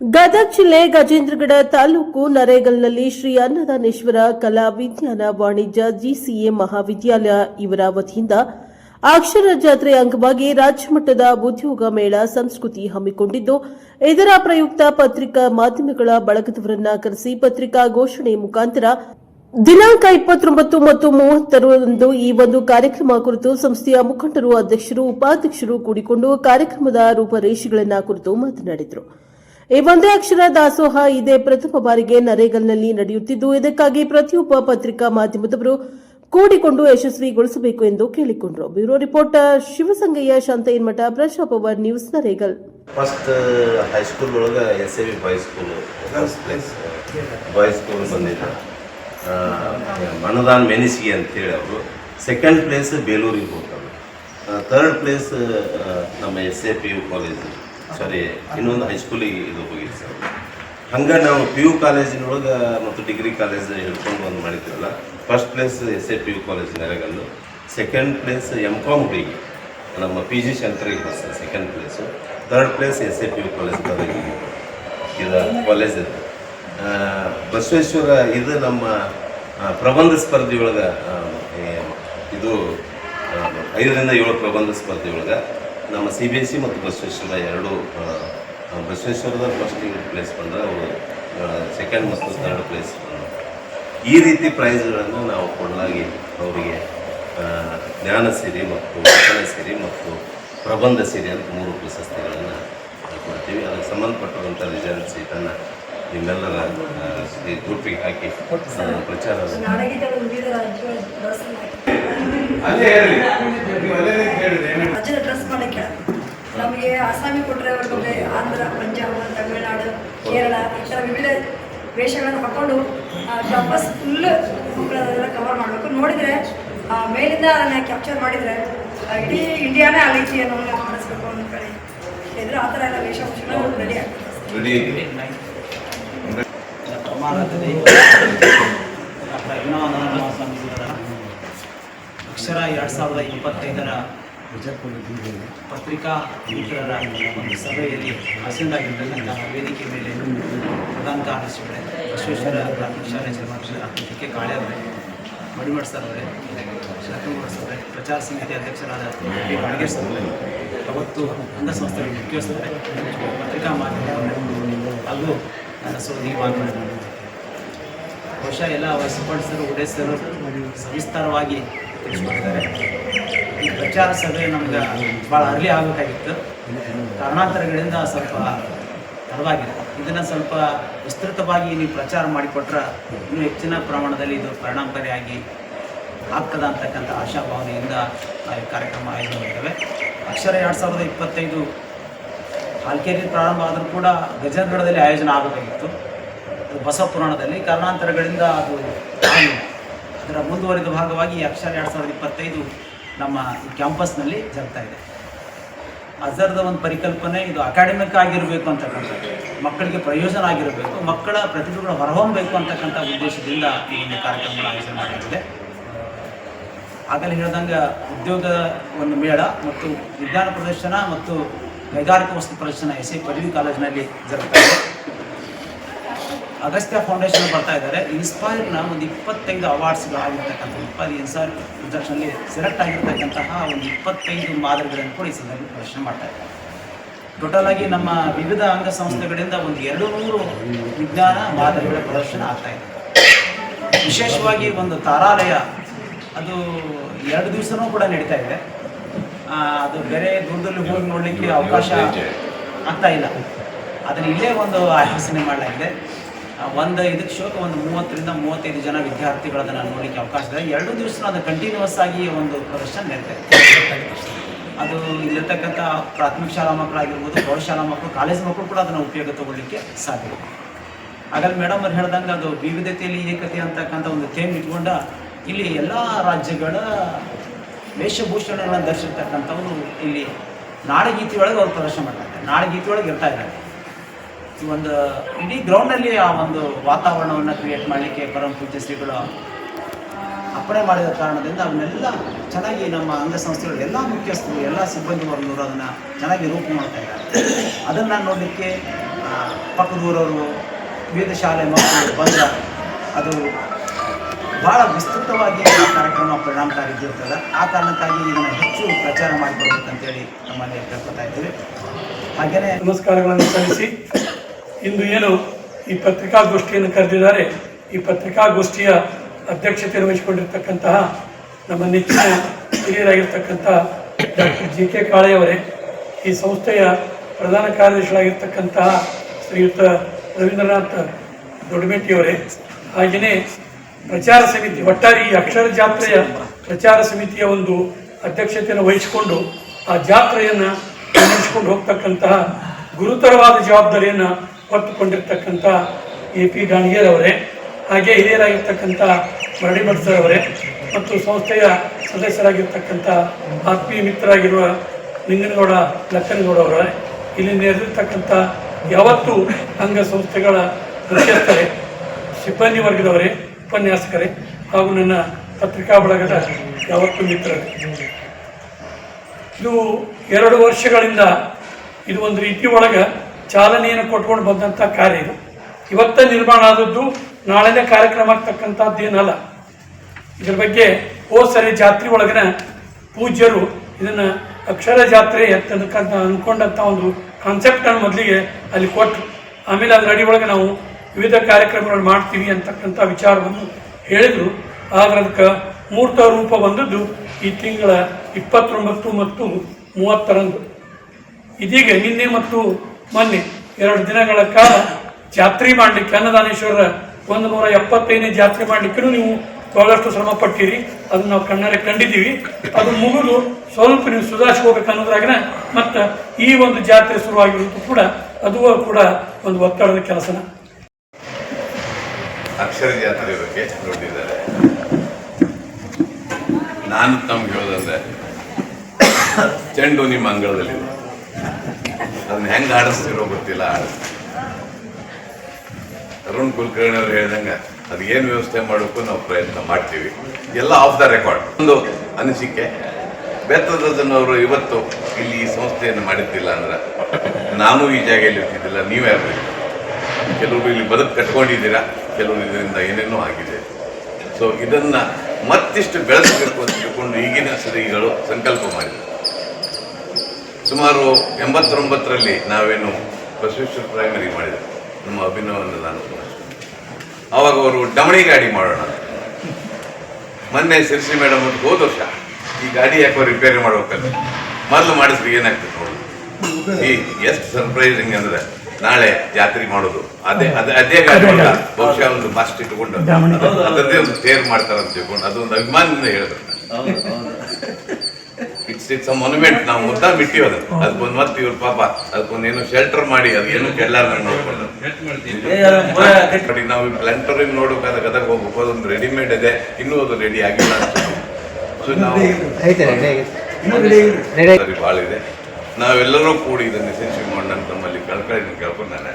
ಗದಗ ಜಿಲ್ಲೆ ಗಜೇಂದ್ರಗಡ ತಾಲೂಕು ನರೇಗಲ್ನಲ್ಲಿ ಶ್ರೀ ಅನ್ನದಾನೇಶ್ವರ ಕಲಾ ವಿಜ್ಞಾನ ವಾಣಿಜ್ಯ ಜಿಸಿಎ ಮಹಾವಿದ್ಯಾಲಯ ಇವರ ವತಿಯಿಂದ ಅಕ್ಷರ ಜಾತ್ರೆ ಅಂಗವಾಗಿ ರಾಜ್ಯಮಟ್ಟದ ಉದ್ಯೋಗ ಮೇಳ ಸಂಸ್ಕೃತಿ ಹಮ್ಮಿಕೊಂಡಿದ್ದು, ಇದರ ಪ್ರಯುಕ್ತ ಪತ್ರಿಕಾ ಮಾಧ್ಯಮಗಳ ಬಳಗದವರನ್ನ ಕರೆಸಿ ಪತ್ರಿಕಾ ಘೋಷಣೆ ಮುಖಾಂತರ ದಿನಾಂಕ ಇಪ್ಪತ್ತೊಂಬತ್ತು ಮತ್ತು ಮೂವತ್ತರಂದು ಈ ಒಂದು ಕಾರ್ಯಕ್ರಮ ಕುರಿತು ಸಂಸ್ಥೆಯ ಮುಖಂಡರು, ಅಧ್ಯಕ್ಷರು, ಉಪಾಧ್ಯಕ್ಷರು ಕೂಡಿಕೊಂಡು ಕಾರ್ಯಕ್ರಮದ ರೂಪರೇಷೆಗಳನ್ನ ಕುರಿತು ಮಾತನಾಡಿದರು. ಈ ಒಂದೇ ಅಕ್ಷರ ದಾಸೋಹ ಇದೇ. ಪ್ರಥಮ ಬಾರಿಗೆ ನರೇಗಲ್ನಲ್ಲಿ ನಡೆಯುತ್ತಿದ್ದು, ಇದಕ್ಕಾಗಿ ಪ್ರತಿಯೊಬ್ಬ ಪತ್ರಿಕಾ ಮಾಧ್ಯಮದವರು ಕೂಡಿಕೊಂಡು ಯಶಸ್ವಿಗೊಳಿಸಬೇಕು ಎಂದು ಕೇಳಿಕೊಂಡರು. Bureau reporter Shivasangayya Shantayyanamath our news Naregal. First high school ಒಳಗೆ S A V boys school boys school ಬಂದಿದ್ದ. ಮನದಾನ್ ಮೆನಿಸಿಗೆ ಅಂತೇಳಿ ಅವರು. ಸೆಕೆಂಡ್ ಪ್ಲೇಸ್ ಬೇಲೂರಿಗೆ ಹೋಗ್ತಾರೆ ಥರ್ಡ್ ಪ್ಲೇಸ್ ನಮ್ಮ S A P U college sorry, ಇನ್ನೊಂದು ಹೈಸ್ಕೂಲಿಗೆ ಇದು ಹೋಗಿದ್ದು ಸರ್. ಹಂಗೆ ನಾವು ಪಿ ಯು ಕಾಲೇಜಿನೊಳಗೆ ಮತ್ತು ಡಿಗ್ರಿ ಕಾಲೇಜ್ ಹೇಳ್ಕೊಂಡು ಒಂದು ಮಾಡಿದ್ರಲ್ಲ first place S A P U college Naregal second place M com ಹುಡುಗಿ, ನಮ್ಮ P G ಶಂಕರಿಗೆ second place third place S A P U college ಗದಗಿಗೆ ಇದು ಕಾಲೇಜ್ ಇದೆ ಬಸವೇಶ್ವರ ಇದು ನಮ್ಮ ಪ್ರಬಂಧ ಸ್ಪರ್ಧೆಯೊಳಗೆ ಇದು ಐದರಿಂದ ಏಳು ಪ್ರಬಂಧ ಸ್ಪರ್ಧೆ ಒಳಗೆ ನಮ್ಮ ಸಿ ಬಿ ಎಸ್ ಸಿ ಮತ್ತು ಬಸವೇಶ್ವರ ಎರಡು ಬಸವೇಶ್ವರದ ಫಸ್ಟ್ ಪ್ಲೇಸ್ ಬಂದರೆ ಅವರು ಸೆಕೆಂಡ್ ಮತ್ತು ಥರ್ಡ್ ಪ್ಲೇಸ್ ಈ ರೀತಿ ಪ್ರೈಸ್ಗಳನ್ನು ನಾವು ಕೊಡಲಾಗಿ ಅವರಿಗೆ ಜ್ಞಾನ ಸಿರಿ ಮತ್ತು ವಚನ ಸಿರಿ ಮತ್ತು ಪ್ರಬಂಧ ಸಿರಿ ಅಂತ ಮೂರು ಪ್ರಶಸ್ತಿಗಳನ್ನು ಕೊಡ್ತೀವಿ. ಅದಕ್ಕೆ ಸಂಬಂಧಪಟ್ಟಂಥ ರಿಸಲ್ಟ್ಸ್ ಇದನ್ನು ನಿಮ್ಮೆಲ್ಲರ ಈ ಗ್ರೂಪಿಗೆ ಹಾಕಿ ಪ್ರಚಾರ ಅಲ್ಲೇ ಹೇಳಿ ನಮಗೆ ಅಸ್ಸಾಮಿ ಕೊಟ್ಟರೆ ಅವ್ರಿಗೆ ಆಂಧ್ರ ಪಂಜಾಬ್ ತಮಿಳುನಾಡು ಕೇರಳ ಈ ಥರ ವಿವಿಧ ವೇಷಗಳನ್ನು ಹಾಕ್ಕೊಂಡು ಕ್ಯಾಂಪಸ್ ಫುಲ್ ಕವರ್ ಮಾಡಬೇಕು. ನೋಡಿದರೆ ಆ, ಮೇಲಿಂದ ಅದನ್ನು ಕ್ಯಾಪ್ಚರ್ ಮಾಡಿದರೆ ಇಡೀ ಇಂಡಿಯಾನೇ ಆಗೈತಿ ರೀತಿ ಅನ್ನೋದನ್ನ ಮಾಡಿಸ್ಬೇಕು ಅನ್ನೋ ಕಡೆ ಇದ್ರೆ ಆ ಥರ ಎಲ್ಲ ವೇಷಭೂಷಣ ರೆಡಿ ಆಗ್ತದೆ. ಅಕ್ಷರ ಎರಡು ಸಾವಿರದ ಇಪ್ಪತ್ತೈದರ ಪತ್ರಿಕಾ ಮಿತ್ರರ ಒಂದು ಸಭೆಯಲ್ಲಿ ಆಸೀನರಾಗಿರ್ತಕ್ಕಂಥ ವೇದಿಕೆ ಮೇಲೆ ಪ್ರಧಾನ ಕಾರ್ಯದರ್ಶಿಗಳೇ ಬಸವೇಶ್ವರ ಪ್ರಾಥಮಿಕ ಶಾಲೆ ಶ್ರೀಮಂತರ ಕಾಳೆ ಅವರೇ, ಮಡಿಮಠ್ ಸರ್ ಅವರೇ ಶರತ್ನಗೌಡ ಸರ್ ಅವರೇ, ಪ್ರಚಾರ ಸಮಿತಿ ಅಧ್ಯಕ್ಷರಾದ ಪಿ ಗಾಡ್ಗೆ ಸರ್ ಅವರೇ, ಅವತ್ತು ಅಂಗಸಂಸ್ಥೆಗಳ ಮುಖ್ಯಸ್ಥರೇ, ಪತ್ರಿಕಾ ಮಾಧ್ಯಮ ಹಾಗೂ ನನ್ನ ಸೋದಿ ವಾಗ್ಮಿ ಬಹುಶಃ ಎಲ್ಲ ವಯಸ್ಸುಪಡಿಸರು ಉಡೇಸರು ಸವಿಸ್ತಾರವಾಗಿ ತಿಳಿಸ್ಕೊಟ್ಟಿದ್ದಾರೆ. ಈ ಪ್ರಚಾರ ಸಭೆ ನಮ್ಗೆ ಭಾಳ ಅರ್ಲಿ ಆಗಬೇಕಾಗಿತ್ತು. ಕಾರಣಾಂತರಗಳಿಂದ ಸ್ವಲ್ಪ ತಡವಾಗಿದೆ ಇದನ್ನು ಸ್ವಲ್ಪ ವಿಸ್ತೃತವಾಗಿ ನೀವು ಪ್ರಚಾರ ಮಾಡಿಕೊಟ್ರೆ ಇನ್ನೂ ಹೆಚ್ಚಿನ ಪ್ರಮಾಣದಲ್ಲಿ ಇದು ಪರಿಣಾಮಕಾರಿಯಾಗಿ ಆಗ್ತದ ಅಂತಕ್ಕಂಥ ಆಶಾಭಾವನೆಯಿಂದ ಕಾರ್ಯಕ್ರಮ ಆಯೋಜನೆ ಅಕ್ಷರ ಎರಡು ಸಾವಿರದ ಇಪ್ಪತ್ತೈದು ಹಾಲ್ಕೇರಿ ಪ್ರಾರಂಭ ಆದರೂ ಕೂಡ ಗಜನಗಡದಲ್ಲಿ ಆಯೋಜನೆ ಆಗಬೇಕಾಗಿತ್ತು. ಅದು ಬಸವ ಪುರಾಣದಲ್ಲಿ. ಕಾರಣಾಂತರಗಳಿಂದ ಅದು ಅದರ ಮುಂದುವರಿದ ಭಾಗವಾಗಿ ಅಕ್ಷರ ಎರಡು ಸಾವಿರದ ಇಪ್ಪತ್ತೈದು ನಮ್ಮ ಕ್ಯಾಂಪಸ್ನಲ್ಲಿ ಜರುಗ್ತಾ ಇದೆ. ಅಜರ್ದ ಒಂದು ಪರಿಕಲ್ಪನೆ, ಇದು ಅಕಾಡೆಮಿಕ್ ಆಗಿರಬೇಕು ಅಂತಕ್ಕಂಥದ್ದು ಮಕ್ಕಳಿಗೆ ಪ್ರಯೋಜನ ಆಗಿರಬೇಕು, ಮಕ್ಕಳ ಪ್ರತಿಭೆಗಳು ಹೊರಹೊಮ್ಮಬೇಕು ಅಂತಕ್ಕಂಥ ಉದ್ದೇಶದಿಂದ ಈ ಒಂದು ಕಾರ್ಯಕ್ರಮ ಆಯೋಜನೆ ಮಾಡಲಾಗಿದೆ. ಆಗಲೇ ಹೇಳ್ದಂಗೆ ಉದ್ಯೋಗ ಒಂದು ಮೇಳ ಮತ್ತು ವಿಜ್ಞಾನ ಪ್ರದರ್ಶನ ಮತ್ತು ಕೈಗಾರಿಕಾ ವಸ್ತು ಪ್ರದರ್ಶನ ಎಸ್ ಎ ಪದವಿ ಕಾಲೇಜಿನಲ್ಲಿ ಜರುಗ್ತಾ ಇದೆ. ಅಗಸ್ತ್ಯ ಫೌಂಡೇಶನ್ ಬರ್ತಾ ಇದ್ದಾರೆ. ಇನ್ಸ್ಪೈರ್ನ ಒಂದು ಇಪ್ಪತ್ತೈದು ಅವಾರ್ಡ್ಸ್ಗಳಾಗಿರ್ತಕ್ಕಂಥ ಇಪ್ಪತ್ತು ಸರ್ ಪ್ರದರ್ಶನಲ್ಲಿ ಸೆಲೆಕ್ಟ್ ಆಗಿರ್ತಕ್ಕಂತಹ ಒಂದು ಇಪ್ಪತ್ತೈದು ಮಾದರಿಗಳನ್ನು ಕೂಡ ಈ ಸಂದರ್ಭದಲ್ಲಿ ಪ್ರದರ್ಶನ ಮಾಡ್ತಾ ಇದ್ದಾರೆ. ಟೋಟಲ್ ಆಗಿ ನಮ್ಮ ವಿವಿಧ ಅಂಗಸಂಸ್ಥೆಗಳಿಂದ ಒಂದು ಎರಡು ನೂರು ವಿಜ್ಞಾನ ಮಾದರಿಗಳ ಪ್ರದರ್ಶನ ಆಗ್ತಾ ಇದೆ. ವಿಶೇಷವಾಗಿ ಒಂದು ತಾರಾಲಯ ಅದು ಎರಡು ದಿವಸನೂ ಕೂಡ ನಡೀತಾ ಇದೆ. ಅದು ಬೇರೆ ದೂರದಲ್ಲಿ ಹೋಗಿ ನೋಡಲಿಕ್ಕೆ ಅವಕಾಶ ಆಗ್ತಾ ಇಲ್ಲ. ಅದನ್ನು ಇಲ್ಲೇ ಒಂದು ಆಯೋಜನೆ ಮಾಡಲಾಗಿದೆ. ಒಂದು ಇದಕ್ಕೆ ಶೋಕ ಒಂದು ಮೂವತ್ತರಿಂದ ಮೂವತ್ತೈದು ಜನ ವಿದ್ಯಾರ್ಥಿಗಳು ಅದನ್ನು ನೋಡಲಿಕ್ಕೆ ಅವಕಾಶ ಇದೆ. ಎರಡು ದಿವಸ ಅದು ಕಂಟಿನ್ಯೂಸ್ ಆಗಿ ಒಂದು ಪ್ರದರ್ಶನ ನಡೆಯುತ್ತೆ ಅದು ಇಲ್ಲಿರ್ತಕ್ಕಂಥ ಪ್ರಾಥಮಿಕ ಶಾಲಾ ಮಕ್ಕಳಾಗಿರ್ಬೋದು ಪ್ರೌಢಶಾಲಾ ಮಕ್ಕಳು, ಕಾಲೇಜ್ ಮಕ್ಕಳು ಕೂಡ ಅದನ್ನು ಉಪಯೋಗ ತಗೊಳ್ಳಿಕ್ಕೆ ಸಾಧ್ಯ. ಹಾಗಾದ್ರೆ ಮೇಡಮ್ ಅವ್ರು ಹೇಳ್ದಂಗೆ ಅದು ವಿವಿಧತೆಯಲ್ಲಿ ಏಕತೆ ಅಂತಕ್ಕಂಥ ಒಂದು ಥೇಮ್ ಇಟ್ಕೊಂಡ ಇಲ್ಲಿ ಎಲ್ಲ ರಾಜ್ಯಗಳ ವೇಷಭೂಷಣಗಳನ್ನು ಧರಿಸಿರ್ತಕ್ಕಂಥವ್ರು ಇಲ್ಲಿ ನಾಡಗೀತೆಯೊಳಗೆ ಅವ್ರು ಪ್ರದರ್ಶನ ಮಾಡ್ತಾರೆ ನಾಡಗೀತೆಯೊಳಗೆ ಇರ್ತಾ ಇದ್ದಾರೆ. ಈ ಒಂದು ಇಡೀ ಗ್ರೌಂಡಲ್ಲಿ ಆ ಒಂದು ವಾತಾವರಣವನ್ನು ಕ್ರಿಯೇಟ್ ಮಾಡಲಿಕ್ಕೆ ಪರಮ ಪೂಜ್ಯ ಶ್ರೀಗಳು ಅಪ್ಪಣೆ ಮಾಡಿದ ಕಾರಣದಿಂದ ಅವನ್ನೆಲ್ಲ ಚೆನ್ನಾಗಿ ನಮ್ಮ ಅಂಗಸಂಸ್ಥೆಗಳು, ಎಲ್ಲ ಮುಖ್ಯಸ್ಥರು, ಎಲ್ಲ ಸಿಬ್ಬಂದಿ ವರ್ಗದವರು ಅದನ್ನು ಚೆನ್ನಾಗಿ ರೂಪು ಮಾಡ್ತಾ ಇದ್ದಾರೆ. ಅದನ್ನು ನೋಡಲಿಕ್ಕೆ ಪಕ್ಕದೂರವರು ವಿವಿಧ ಶಾಲೆ ಮಕ್ಕಳು ಬಂದ ಅದು ಭಾಳ ವಿಸ್ತೃತವಾಗಿ ಕಾರ್ಯಕ್ರಮ ಪರಿಣಾಮಕಾರಿ ಇದ್ದಿರ್ತದೆ. ಆ ಕಾರಣಕ್ಕಾಗಿ ಇದನ್ನು ಹೆಚ್ಚು ಪ್ರಚಾರ ಮಾಡಿಕೊಡ್ಬೇಕಂತೇಳಿ ನಮ್ಮಲ್ಲಿ ಕೇಳ್ಕೊತಾ ಇದ್ದೀವಿ. ಹಾಗೆಯೇ ನಮಸ್ಕಾರಗಳನ್ನು ಸಲ್ಲಿಸಿ. ಇಂದು ಏನು ಈ ಪತ್ರಿಕಾಗೋಷ್ಠಿಯನ್ನು ಕರೆದಿದ್ದಾರೆ, ಈ ಪತ್ರಿಕಾಗೋಷ್ಠಿಯ ಅಧ್ಯಕ್ಷತೆಯನ್ನು ವಹಿಸಿಕೊಂಡಿರ್ತಕ್ಕಂತಹ ನಮ್ಮ ನೆಚ್ಚಿನ ಹಿರಿಯರಾಗಿರ್ತಕ್ಕಂಥ ಡಾಕ್ಟರ್ ಜಿ ಕೆ ಕಾಳೆಯವರೇ, ಈ ಸಂಸ್ಥೆಯ ಪ್ರಧಾನ ಕಾರ್ಯದರ್ಶಿಗಳಾಗಿರ್ತಕ್ಕಂತಹ ಶ್ರೀಯುತ ರವೀಂದ್ರನಾಥ್ ದೊಡ್ಡಮೆಟ್ಟಿಯವರೇ ಹಾಗೆಯೇ ಪ್ರಚಾರ ಸಮಿತಿ, ಒಟ್ಟಾರೆ ಈ ಅಕ್ಷರ ಜಾತ್ರೆಯ ಪ್ರಚಾರ ಸಮಿತಿಯ ಒಂದು ಅಧ್ಯಕ್ಷತೆಯನ್ನು ವಹಿಸಿಕೊಂಡು ಆ ಜಾತ್ರೆಯನ್ನು ನಡೆಸಿಕೊಂಡು ಹೋಗ್ತಕ್ಕಂತಹ ಗುರುತರವಾದ ಜವಾಬ್ದಾರಿಯನ್ನು ಹೊತ್ತುಕೊಂಡಿರ್ತಕ್ಕಂಥ ಎ ಪಿ ಗಾಣಿಗೇರ್ ಅವರೇ, ಹಾಗೆ ಹಿರಿಯರಾಗಿರ್ತಕ್ಕಂಥ ಮರಡಿಮಠ್ ಸರ್ ಅವರೇ, ಮತ್ತು ಸಂಸ್ಥೆಯ ಸದಸ್ಯರಾಗಿರ್ತಕ್ಕಂಥ ಆತ್ಮೀಯ ಮಿತ್ರರಾಗಿರುವ ನಿಂಗನಗೌಡ, ಲಕ್ಕನಗೌಡ ಅವರೇ, ಇಲ್ಲಿ ನೆರೆದಿರ್ತಕ್ಕಂಥ ಯಾವತ್ತು ಅಂಗ ಸಂಸ್ಥೆಗಳ ಮುಖ್ಯಸ್ಥರೇ, ಸಿಬ್ಬಂದಿ ವರ್ಗದವರೇ, ಉಪನ್ಯಾಸಕರೇ, ಹಾಗೂ ನನ್ನ ಪತ್ರಿಕಾ ಬಳಗದ ಯಾವತ್ತೂ ಮಿತ್ರರೇ. ಇದು ಎರಡು ವರ್ಷಗಳಿಂದ ಇದು ಒಂದು ರೀತಿ ಒಳಗೆ ಚಾಲನೆಯನ್ನು ಕೊಟ್ಕೊಂಡು ಬಂದಂಥ ಕಾರ್ಯ ಇದು. ಇವತ್ತ ನಿರ್ಮಾಣ ಆದದ್ದು ನಾಳೆನೇ ಕಾರ್ಯಕ್ರಮ ಆಗ್ತಕ್ಕಂಥದ್ದೇನಲ್ಲ ಇದ್ರ ಬಗ್ಗೆ ಹೋದ ಸರಿ ಜಾತ್ರೆ ಒಳಗಿನ ಪೂಜ್ಯರು ಇದನ್ನು ಅಕ್ಷರ ಜಾತ್ರೆ ಅಂತಕ್ಕಂಥ ಅನ್ಕೊಂಡಂಥ ಒಂದು ಕಾನ್ಸೆಪ್ಟನ್ನು ಮೊದಲಿಗೆ ಅಲ್ಲಿ ಕೊಟ್ಟರು ಆಮೇಲೆ ಅದರ ಅಡಿ ಒಳಗೆ ನಾವು ವಿವಿಧ ಕಾರ್ಯಕ್ರಮಗಳು ಮಾಡ್ತೀವಿ ಅಂತಕ್ಕಂಥ ವಿಚಾರವನ್ನು ಹೇಳಿದರು. ಆದ್ರೆ ಅದಕ್ಕೆ ಮೂರ್ತ ರೂಪ ಬಂದದ್ದು ಈ ತಿಂಗಳ ಇಪ್ಪತ್ತೊಂಬತ್ತು ಮತ್ತು ಮೂವತ್ತರಂದು. ಇದೀಗ ನಿನ್ನೆ ಮತ್ತು ಮೊನ್ನೆ ಎರಡು ದಿನಗಳ ಕಾಲ ಜಾತ್ರೆ ಮಾಡಲಿಕ್ಕೆ ಅನ್ನದಾನೇಶ್ವರ ಒಂದು ನೂರ ಎಪ್ಪತ್ತೈದನೇ ಜಾತ್ರೆ ಮಾಡಲಿಕ್ಕೂ ನೀವು ಬಹಳಷ್ಟು ಶ್ರಮ ಪಟ್ಟಿರಿ ಅದನ್ನು ನಾವು ಕಣ್ಣಾರೆ ಕಂಡಿದ್ದೀವಿ. ಅದು ಮುಗಿದು ಸ್ವಲ್ಪ ನೀವು ಸುಧಾರಿಸ್ಕೋಬೇಕು ಅನ್ನೋದ್ರಾಗನ ಮತ್ತು ಈ ಒಂದು ಜಾತ್ರೆ ಶುರುವಾಗಿರೋದು ಕೂಡ, ಅದು ಕೂಡ ಒಂದು ಒತ್ತಡದ ಕೆಲಸನ. ಅಕ್ಷರ ಜಾತ್ರೆ ಬಗ್ಗೆ ನೋಡಿದ್ದಾರೆ. ನಾನು ತಮ್ಗೆ ಹೇಳೋದಂದ್ರೆ, ಚೆಂಡು ನಿಮ್ಮ ಅಂಗಳದಲ್ಲಿ ಅದನ್ನ ಹೆಂಗ್ ಆಡಿಸ್ತಿರೋ ಗೊತ್ತಿಲ್ಲ. ಅರುಣ್ ಕುಲಕರ್ಣಿ ಅವ್ರು ಹೇಳ್ದಂಗೆ ಏನು ವ್ಯವಸ್ಥೆ ಮಾಡೋಕ್ಕೂ ನಾವು ಪ್ರಯತ್ನ ಮಾಡ್ತೀವಿ. ಎಲ್ಲ ಆಫ್ ದ ರೆಕಾರ್ಡ್ ಒಂದು ಅನಿಸಿಕೆ ಬೆತ್ತದವರು ಇವತ್ತು ಇಲ್ಲಿ ಈ ಸಂಸ್ಥೆಯನ್ನು ಮಾಡಿದ್ದಿಲ್ಲ ಅಂದ್ರೆ ನಾನು ಈ ಜಾಗೆಯಲ್ಲಿ ಇರ್ತಿದ್ದಿಲ್ಲ ನೀವ್ಯಾರು ಕೆಲವರು ಇಲ್ಲಿ ಬದುಕು ಕಟ್ಕೊಂಡಿದ್ದೀರಾ, ಕೆಲವರು ಇದರಿಂದ ಏನೇನೋ ಆಗಿದೆ. ಸೊ ಇದನ್ನ ಮತ್ತಿಷ್ಟು ಬೆಳೆಸಬೇಕು ಅಂತ ತಿಳ್ಕೊಂಡು ಈಗಿನ ಸರಿಗಳು ಸಂಕಲ್ಪ ಮಾಡಿದರು. ಸುಮಾರು ಎಂಬತ್ತೊಂಬತ್ತರಲ್ಲಿ ನಾವೇನು ಬಸವೇಶ್ವರ ಪ್ರೈಮರಿ ಮಾಡಿದ್ರು ನಮ್ಮ ಅಭಿನವನ್ನು ನಾನು ಅವಾಗ ಅವರು ಡಮಣಿ ಗಾಡಿ ಮಾಡೋಣ. ಮೊನ್ನೆ ಸಿರ್ಸಿ ಮೇಡಮ್ ಅಂತ ಹೋದ ವರ್ಷ ಈ ಗಾಡಿ ಯಾಕೋ ರಿಪೇರಿ ಮಾಡ್ಬೇಕಲ್ಲ ಮೊದಲು ಮಾಡಿಸ್ರಿ ಏನಾಗ್ತದೆ ನೋಡಿ. ಈ ಎಷ್ಟು ಸರ್ಪ್ರೈಸಿಂಗ್ ಅಂದ್ರೆ ನಾಳೆ ಜಾತ್ರೆ ಮಾಡೋದು. ಅದೇ ಅದೇ ಅದೇ ಗಾಡಿ ಬಹುಶಃ ಒಂದು ಮಾಸ್ಟ್ ಇಟ್ಕೊಂಡು ಅದರದೇ ಅದರದ್ದೇ ಒಂದು ತೇರ್ ಮಾಡ್ತಾರಂತ ತಿಳ್ಕೊಂಡು. ಅದೊಂದು ಅಭಿಮಾನದಿಂದ ಹೇಳಿದ್ರು. ಇಟ್ಸ್ ಇಟ್ಸ್ ಅ ಮೊನ್ಯುಮೆಂಟ್ ನಾವು ಮುದ್ದ ಬಿಟ್ಟಿವಿ ಅದು. ಅದಕ್ಕೊಂದು ಮತ್ತೆ ಇವ್ರ ಪಾಪ ಅದಕ್ಕೊಂದು ಏನೋ ಶೆಲ್ಟರ್ ಮಾಡಿ ಅದು ಏನು ನೋಡ್ಕೊಂಡು. ನೋಡಿ ನಾವು ಪ್ಲಾಂಟರ್ ನೋಡಬೇಕಾದ ಗದಗ ಹೋಗ್ಬೇಕು. ಅದೊಂದು ರೆಡಿಮೇಡ್ ಇದೆ. ಇನ್ನೂ ಅದು ರೆಡಿ ಆಗಿಲ್ಲ ಸೊ ನಾವು ಭಾಳ ಇದೆ ನಾವೆಲ್ಲರೂ ಕೂಡಿ ಇದನ್ನು ಯಶಸ್ವಿ ಮಾಡೋಣ ನಮ್ಮಲ್ಲಿ ಕಳ್ಕಳಿ ಕೇಳ್ಕೊಂಡು ನಾನು.